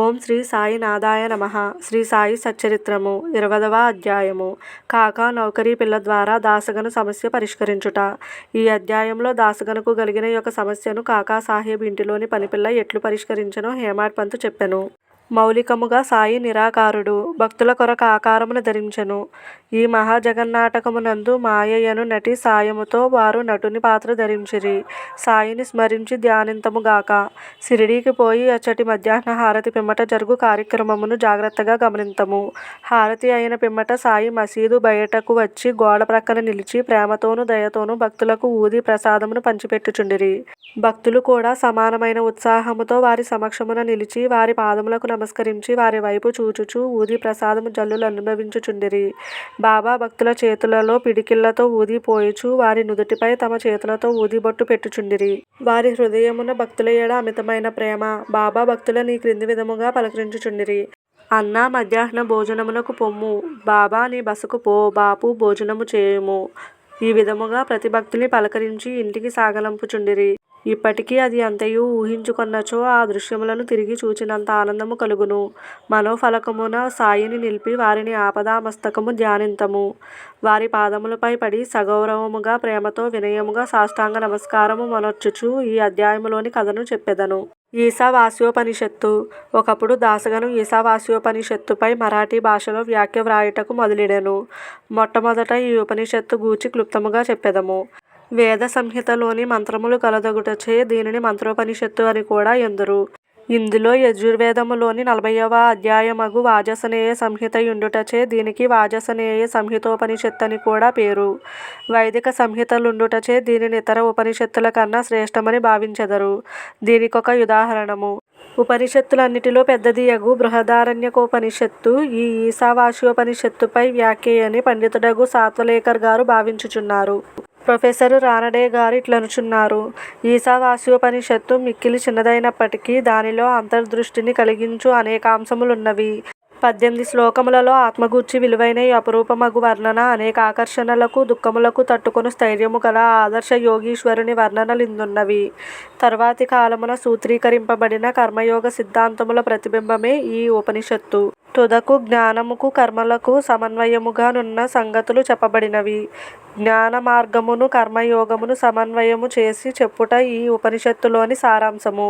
ఓం శ్రీ సాయినాథాయ నమ. శ్రీ సాయి సచ్చరిత్రము ఇరవదవ అధ్యాయము. కాకా నౌకరీ పిల్ల ద్వారా దాసగను సమస్య పరిష్కరించుట. ఈ అధ్యాయంలో దాసగనకు కలిగిన యొక్క సమస్యను కాకా సాహెబ్ ఇంటిలోని పనిపిల్ల ఎట్లు పరిష్కరించనో హేమాడ్ పంతు చెప్పెను. మౌలికముగా సాయి నిరాకారుడు. భక్తుల కొరకు ఆకారమును ధరించెను. ఈ మహాజగన్నాటకమునందు మాయయను నటి సాయముతో వారు నటుని పాత్ర ధరించిరి. సాయిని స్మరించి ధ్యానింతముగాక సిరిడీకి పోయి అచ్చటి మధ్యాహ్న హారతి పిమ్మట జరుగు కార్యక్రమమును జాగ్రత్తగా గమనింతము. హారతి అయిన పిమ్మట సాయి మసీదు బయటకు వచ్చి గోడ ప్రక్కన నిలిచి ప్రేమతోనూ దయతోనూ భక్తులకు ఊది ప్రసాదమును పంచిపెట్టుచుండిరి. భక్తులు కూడా సమానమైన ఉత్సాహముతో వారి సమక్షమున నిలిచి వారి పాదములకు నమస్కరించి వారి వైపు చూచుచూ ఊది ప్రసాదము జల్లులు అనుభవించుచుండిరి. బాబా భక్తుల చేతులలో పిడికిళ్ళతో ఊది పోయుచు వారి నుదుటిపై తమ చేతులతో ఊది బొట్టు పెట్టుచుండిరి. వారి హృదయమున భక్తుల ఏడ అమితమైన ప్రేమ బాబా భక్తుల నీ క్రింది విధముగా పలకరించుచుండిరి. అన్న మధ్యాహ్న భోజనమునకు పొమ్ము. బాబా నీ బసకు పో బాపు భోజనము చేయుము. ఈ విధముగా ప్రతి భక్తుని పలకరించి ఇంటికి సాగలంపుచుండిరి. ఇప్పటికీ అది అంతయు ఊహించుకొన్నచో ఆ దృశ్యములను తిరిగి చూచినంత ఆనందము కలుగును. మనోఫలకమున సాయిని నిలిపి వారిని ఆపదామస్తకము ధ్యానింతము. వారి పాదములపై పడి సగౌరవముగా ప్రేమతో వినయముగా సాష్టాంగ నమస్కారము మనొచ్చుచు ఈ అధ్యాయములోని కథను చెప్పెదను. ఈశావాస్యోపనిషత్తు. ఒకప్పుడు దాసగను ఈశావాస్యోపనిషత్తుపై మరాఠీ భాషలో వ్యాఖ్య వ్రాయుటకు మొదలెడెను. మొట్టమొదట ఈ ఉపనిషత్తు గూర్చి క్లుప్తముగా చెప్పెదము. వేద సంహితలోని మంత్రములు కలదగుటచే దీనిని మంత్రోపనిషత్తు అని కూడా ఎందురు. ఇందులో యజుర్వేదములోని నలభైవ అధ్యాయమగు వాజసనేయ సంహితయుండుటచే దీనికి వాజసనేయ సంహితోపనిషత్తు అని కూడా పేరు. వైదిక సంహితలుండుటచే దీనిని ఇతర ఉపనిషత్తుల కన్నా శ్రేష్టమని భావించెదరు. దీనికొక ఉదాహరణము. ఉపనిషత్తులన్నిటిలో పెద్దది యగు బృహదారణ్యకోపనిషత్తు ఈ ఈశావాస్యోపనిషత్తుపై వ్యాఖ్యయని పండితుడగు సాత్వలేకర్ గారు భావించుచున్నారు. ప్రొఫెసరు రానడే గారు ఇట్లనుచున్నారు. ఈశావాస్యోపనిషత్తు మిక్కిలి చిన్నదైనప్పటికీ దానిలో అంతర్దృష్టిని కలిగించు అనేకాంశములున్నవి. పద్దెనిమిది శ్లోకములలో ఆత్మగూర్చి విలువైన ఈ అపురూపమగు వర్ణన అనేక ఆకర్షణలకు దుఃఖములకు తట్టుకుని స్థైర్యము గల ఆదర్శ యోగీశ్వరుని వర్ణనలు ఇందున్నవి తర్వాతి కాలమున సూత్రీకరింపబడిన కర్మయోగ సిద్ధాంతముల ప్రతిబింబమే ఈ ఉపనిషత్తు. తుదకు జ్ఞానముకు కర్మలకు సమన్వయముగానున్న సంగతులు చెప్పబడినవి. జ్ఞాన మార్గమును కర్మయోగమును సమన్వయము చేసి చెప్పుట ఈ ఉపనిషత్తులోని సారాంశము.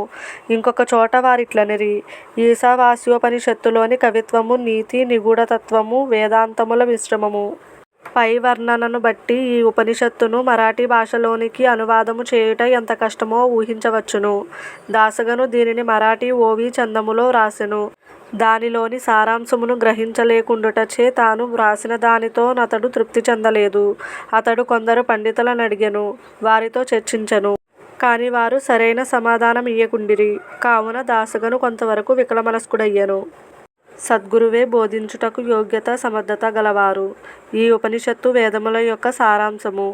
ఇంకొక చోట వారిట్లనిరి. ఈశావాస్యోపనిషత్తులోని కవిత్వము నీతి నిగూఢతత్వము వేదాంతముల మిశ్రమము. పై వర్ణనను బట్టి ఈ ఉపనిషత్తును మరాఠీ భాషలోనికి అనువాదము చేయుట ఎంత కష్టమో ఊహించవచ్చును. దాసగను దీనిని మరాఠీ ఓవి చందములో రాసెను. దానిలోని సారాంశమును గ్రహించలేకుండుటచే తాను వ్రాసిన దానితో అతడు తృప్తి చెందలేదు. అతడు కొందరు పండితులను అడిగెను వారితో చర్చించెను. కానీ వారు సరైన సమాధానం ఇయ్యకుండిరి కావున దాసగను కొంతవరకు వికలమనస్కుడయ్యెను. సద్గురువే బోధించుటకు యోగ్యత సమర్థత గలవారు. ఈ ఉపనిషత్తు వేదముల యొక్క సారాంశము.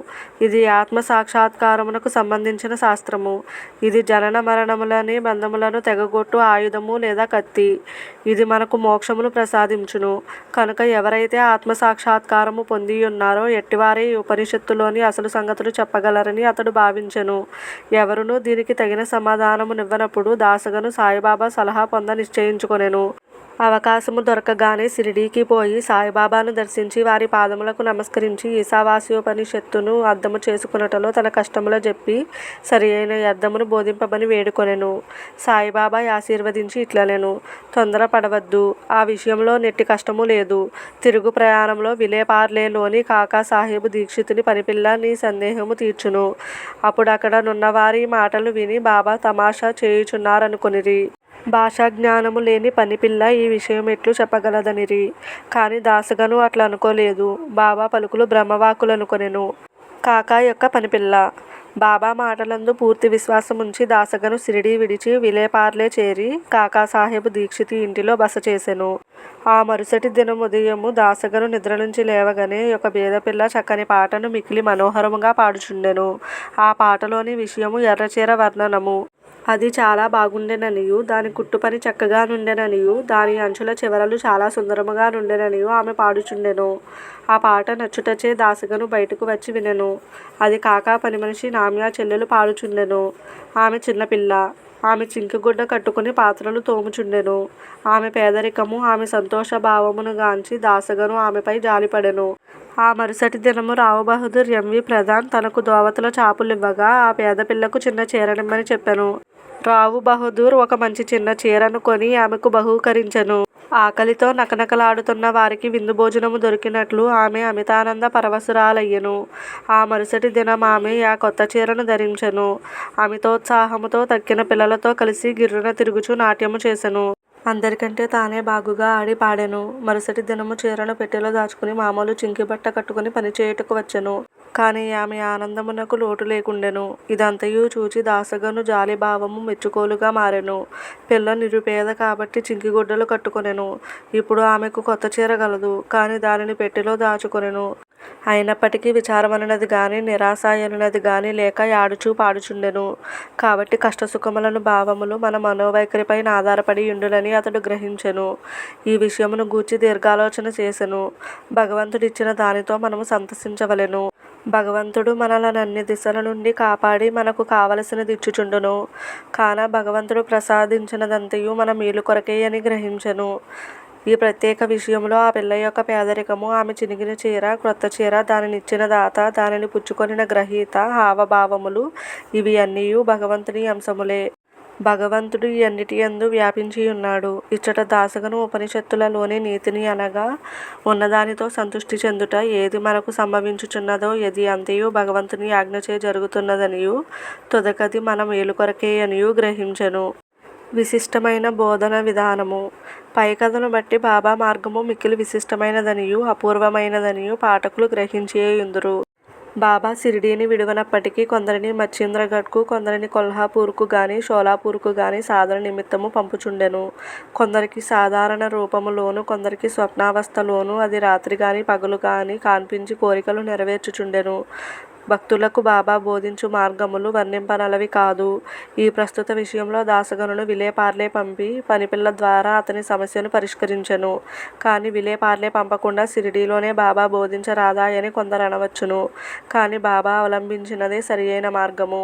ఇది ఆత్మ సాక్షాత్కారమునకు సంబంధించిన శాస్త్రము. ఇది జనన మరణములని బంధములను తెగగొట్టు ఆయుధము లేదా కత్తి. ఇది మనకు మోక్షమును ప్రసాదించును. కనుక ఎవరైతే ఆత్మ సాక్షాత్కారము పొంది ఉన్నారో ఎట్టివారే ఈ ఉపనిషత్తులోని అసలు సంగతులు చెప్పగలరని అతడు భావించెను. ఎవరునూ దీనికి తగిన సమాధానమునివ్వనప్పుడు దాసగను సాయిబాబా సలహా పొంద నిశ్చయించుకొనెను. అవకాశము దొరకగానే షిరిడీకి పోయి సాయిబాబాను దర్శించి వారి పాదములకు నమస్కరించి ఈశావాస్యోపనిషత్తును అర్థము చేసుకున్నటలో తన కష్టములో చెప్పి సరి అయిన అర్థమును బోధింపమని వేడుకొనెను. సాయిబాబా ఆశీర్వదించి ఇట్లనెను. తొందర పడవద్దు. ఆ విషయంలో నెట్టి కష్టము లేదు. తిరుగు ప్రయాణంలో విలేపార్లేలోని కాకా సాహెబు దీక్షితుని పనిపిల్ల నీ సందేహము తీర్చును. అప్పుడు అక్కడ నున్నవారి మాటలు విని బాబా తమాషా చేయుచున్నారనుకొనిరి. భాషా జ్ఞానము లేని పనిపిల్ల ఈ విషయం ఎట్లు చెప్పగలదనిరి. కాని దాసగను అట్లా అనుకోలేదు. బాబా పలుకులు బ్రహ్మవాకులనుకొనెను కాకా యొక్క పనిపిల్ల. బాబా మాటలందు పూర్తి విశ్వాసముంచి దాసగను సిరిడి విడిచి విలేపార్లే చేరి కాకాసాహెబ్ దీక్షితి ఇంటిలో బస చేసెను. ఆ మరుసటి దినం ఉదయము దాసగను నిద్ర నుంచి లేవగానే ఒక బీదపిల్ల చక్కని పాటను మిక్కిలి మనోహరముగా పాడుచుండెను. ఆ పాటలోని విషయము ఎర్రచీర వర్ణనము. అది చాలా బాగుండెననియు. దాని కుట్టుపని చక్కగా నుండెననియు. దాని అంచుల చివరలు చాలా సుందరముగా నుండెననియు ఆమె పాడుచుండెను. ఆ పాట నచ్చుటచే దాసగను బయటకు వచ్చి వినెను. అది కాకా పనిమనిషి నామ్యా చెల్లెలు పాడుచుండెను. ఆమె చిన్నపిల్ల ఆమె చింకిగుడ్డ కట్టుకుని పాత్రలు తోముచుండెను. ఆమె పేదరికము ఆమె సంతోష భావమును గాంచి దాసగను ఆమెపై జాలిపడెను. ఆ మరుసటి దినము రావు బహదూర్ ఎంవి ప్రధాన్ తనకు దోవతల చాపులివ్వగా ఆ పేద పిల్లకు చిన్న చీరనిమ్మని చెప్పెను. రావు బహదూర్ ఒక మంచి చిన్న చీరను కొని ఆమెకు బహూకరించెను. ఆకలితో నకనకలాడుతున్న వారికి విందు భోజనము దొరికినట్లు ఆమె అమితానంద పరవశురాలయ్యను. ఆ మరుసటి దినం ఆమె ఆ కొత్త చీరను ధరించెను. అమితోత్సాహముతో తక్కిన పిల్లలతో కలిసి గిర్రున తిరుగుచూ నాట్యము చేసెను. అందరికంటే తానే బాగుగా ఆడి పాడెను. మరుసటి దినము చీరను పెట్టెలో దాచుకుని మామూలు చింకి బట్ట కట్టుకుని పనిచేయుటకు వచ్చెను. కాని ఆమె ఆనందమునకు లోటు లేకుండెను. ఇదంతయు చూచి దాసగను జాలి భావము మెచ్చుకోలుగా మారెను. పిల్ల నిరుపేద కాబట్టి చింకిగుడ్డలు కట్టుకొనెను. ఇప్పుడు ఆమెకు కొత్త చీర గలదు కాని దానిని పెట్టెలో దాచుకొనెను. అయినప్పటికీ విచారమనది గాని నిరాశ అయినది గాని లేక యాడుచూ పాడుచుండెను. కాబట్టి కష్టసుఖములను భావములు మన మనోవైఖరిపై ఆధారపడి ఉండునని అతడు గ్రహించెను. ఈ విషయమును గూర్చి దీర్ఘాలోచన చేసెను. భగవంతుడిచ్చిన దానితో మనము సంతసించవలెను. భగవంతుడు మనలను అన్ని దిశల నుండి కాపాడి మనకు కావలసినది ఇచ్చుచుండును కాన భగవంతుడు ప్రసాదించినదంతయు మన మేలు కొరకే అని గ్రహించను. ఈ ప్రత్యేక విషయంలో ఆ పిల్ల యొక్క పేదరికము ఆమె చినిగిన చీర క్రొత్త చీర దానినిచ్చిన దాత దానిని పుచ్చుకొనిన గ్రహీత హావభావములు ఇవి అన్నీ భగవంతుని అంశములే. భగవంతుడు ఈ అన్నిటి యందు వ్యాపించి ఉన్నాడు. ఇచ్చట దాసగను ఉపనిషత్తులలోని నీతిని అనగా ఉన్నదానితో సంతుష్టి చెందుట ఏది మనకు సంభవించుచున్నదో ఎది అంతయు భగవంతుని ఆజ్ఞచే జరుగుతున్నదనియు తుదకది మనం ఏలుకొరకే అనియు గ్రహించెను. విశిష్టమైన బోధన విధానము. పై కథను బట్టి బాబా మార్గము మిక్కిలి విశిష్టమైనదనియు అపూర్వమైనదనియు పాఠకులు గ్రహించేయుందురు బాబా షిరిడీని విడువనప్పటికీ కొందరిని మచ్చింద్రగఢ్కు కొందరిని కొల్హాపూర్కు గాని షోలాపూర్కు గాని సాధన నిమిత్తము పంపుచుండెను. కొందరికి సాధారణ రూపములోను కొందరికి స్వప్నావస్థలోను అది రాత్రి గాని పగలు గాని కాన్పించి కోరికలు నెరవేర్చుచుండెను. భక్తులకు బాబా బోధించు మార్గములు వర్ణింపనలవి కాదు. ఈ ప్రస్తుత విషయంలో దాసగనును విలేపార్లే పంపి పనిపిల్ల ద్వారా అతని సమస్యను పరిష్కరించెను. కానీ విలేపార్లే పంపకుండా షిరిడీలోనే బాబా బోధించరాదాయని కొందరు అనవచ్చును. కానీ బాబా అవలంబించినదే సరియైన మార్గము.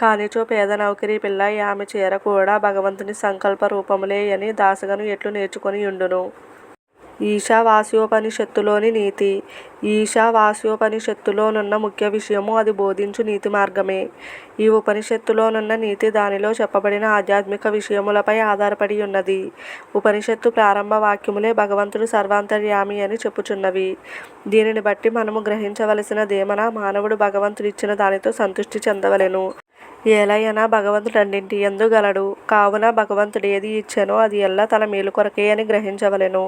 కానిచో పేద నౌకరీ పిల్ల ఆమె చీర కూడా భగవంతుని సంకల్ప రూపములే అని దాసగను ఎట్లు నేర్చుకొని ఉండును ఈశావాస్యోపనిషత్తులోని నీతి. ఈశావాస్యోపనిషత్తులోనున్న ముఖ్య విషయము అది బోధించు నీతి మార్గమే. ఈ ఉపనిషత్తులోనున్న నీతి దానిలో చెప్పబడిన ఆధ్యాత్మిక విషయములపై ఆధారపడి ఉన్నది. ఉపనిషత్తు ప్రారంభ వాక్యములే భగవంతుడు సర్వాంతర్యామి అని చెప్పుచున్నవి. దీనిని బట్టి మనము గ్రహించవలసినదేమన? మానవుడు భగవంతుడిచ్చిన దానితో సంతృష్టి చెందవలెను. ఏలయన భగవంతుడు అన్నింటి యందు గలడు. కావున భగవంతుడు ఏది ఇచ్చెనో అది ఎల్ల తన మేలు కొరకే అని గ్రహించవలెను.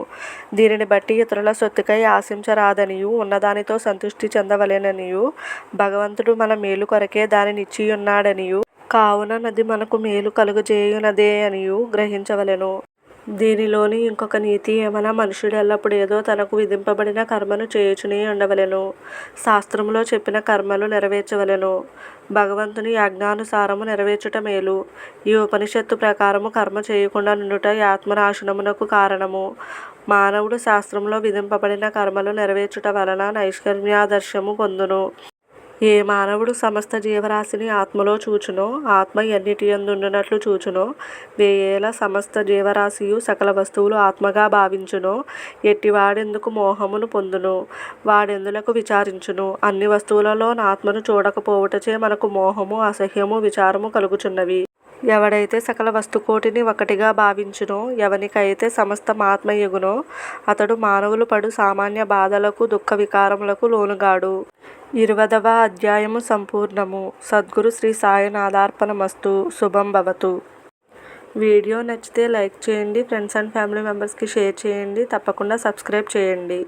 దీనిని బట్టి ఇతరుల సొత్తుకై ఆశించరాదనియు ఉన్నదానితో సంతృష్టి చెందవలెననియు భగవంతుడు మన మేలు కొరకే దానినిచ్చియున్నాడనియూ కావున నది మనకు మేలు కలుగజేయునదే అనియు గ్రహించవలెను. దీనిలోని ఇంకొక నీతి ఏమైనా మనుషుడు ఎల్లప్పుడు ఏదో తనకు విధింపబడిన కర్మను చేయుచునే ఉండవలెను. శాస్త్రములో చెప్పిన కర్మలు నెరవేర్చవలెను. భగవంతుని ఆజ్ఞానుసారము నెరవేర్చుట మేలు ఈ ఉపనిషత్తు ప్రకారము కర్మ చేయకుండా నుండుట ఆత్మనాశనమునకు కారణము. మానవుడు శాస్త్రంలో విధింపబడిన కర్మలు నెరవేర్చుట వలన నైష్కర్మ్యాదర్శము పొందును. ఏ మానవుడు సమస్త జీవరాశిని ఆత్మలో చూచునో ఆత్మ ఎన్నిటి ఎందుండునట్లు చూచునో వేయేల సమస్త జీవరాశియు సకల వస్తువులు ఆత్మగా భావించునో ఎట్టివాడెందుకు మోహమును పొందును వాడెందులకు విచారించును అన్ని వస్తువులలో ఆత్మను చూడకపోవుటచే మనకు మోహము అసహ్యము విచారము కలుగుచున్నవి. ఎవడైతే సకల వస్తుకోటిని ఒకటిగా భావించునో ఎవనికైతే సమస్తం ఆత్మయగునో అతడు మానవులు పడు సామాన్య బాధలకు దుఃఖ వికారములకు లోనుగాడు. ఇరవదవ అధ్యాయము సంపూర్ణము. సద్గురు శ్రీ సాయినాథార్పణమస్తు. శుభం భవతు. వీడియో నచ్చితే లైక్ చేయండి. ఫ్రెండ్స్ అండ్ ఫ్యామిలీ మెంబర్స్కి షేర్ చేయండి. తప్పకుండా సబ్స్క్రైబ్ చేయండి.